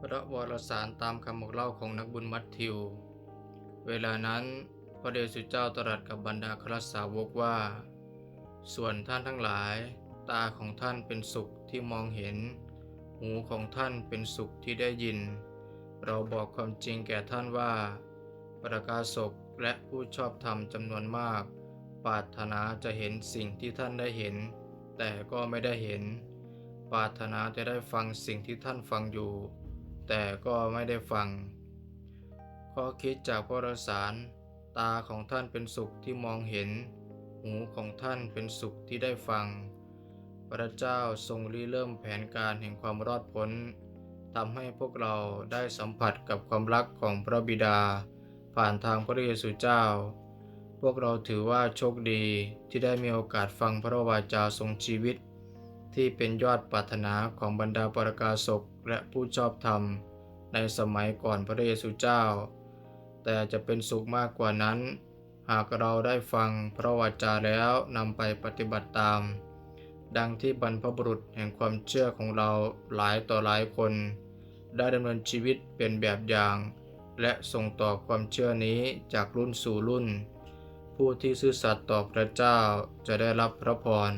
พระวรสารตามคำบอกเล่าของนักบุญมัทธิว เวลานั้นพระเดชสุเจ้าตรัสกับบรรดาครสาวกว่า ส่วนท่านทั้งหลาย ตาของท่านเป็นสุขที่มองเห็น หูของท่านเป็นสุขที่ได้ยิน เราบอกความจริงแก่ท่านว่า ประกาศกและผู้ชอบธรรมจำนวนมาก ปรารถนาจะเห็นสิ่งที่ท่านได้เห็น แต่ก็ไม่ได้เห็น ปรารถนาจะได้ฟังสิ่งที่ท่านฟังอยู่ แต่ก็ไม่ได้ฟังข้อคิดจากพระสารตาของท่านเป็นสุขที่มองเห็น หูของท่านเป็นสุขที่ได้ฟัง พระเจ้าทรงริเริ่มแผนการแห่งความรอดพ้นทำให้พวกเราได้สัมผัสกับความรักของพระบิดา ผ่านทางพระเยซูเจ้า พวกเราถือว่าโชคดีที่ได้มีโอกาสฟังพระวาจาทรงชีวิต ที่เป็นยอดปรารถนาของบรรดาปรกาศกและผู้ชอบธรรม ในสมัยก่อนพระเยซูเจ้า แต่จะเป็นสุขมากกว่านั้น หากเราได้ฟังพระวจาแล้วนำไปปฏิบัติตาม ดังที่บรรพบุรุษแห่งความเชื่อของเราหลายต่อหลายคน ได้ดำเนินชีวิตเป็นแบบอย่าง และส่งต่อความเชื่อนี้จากรุ่นสู่รุ่น ผู้ที่ซื่อสัตย์ต่อพระเจ้าจะได้รับพระพร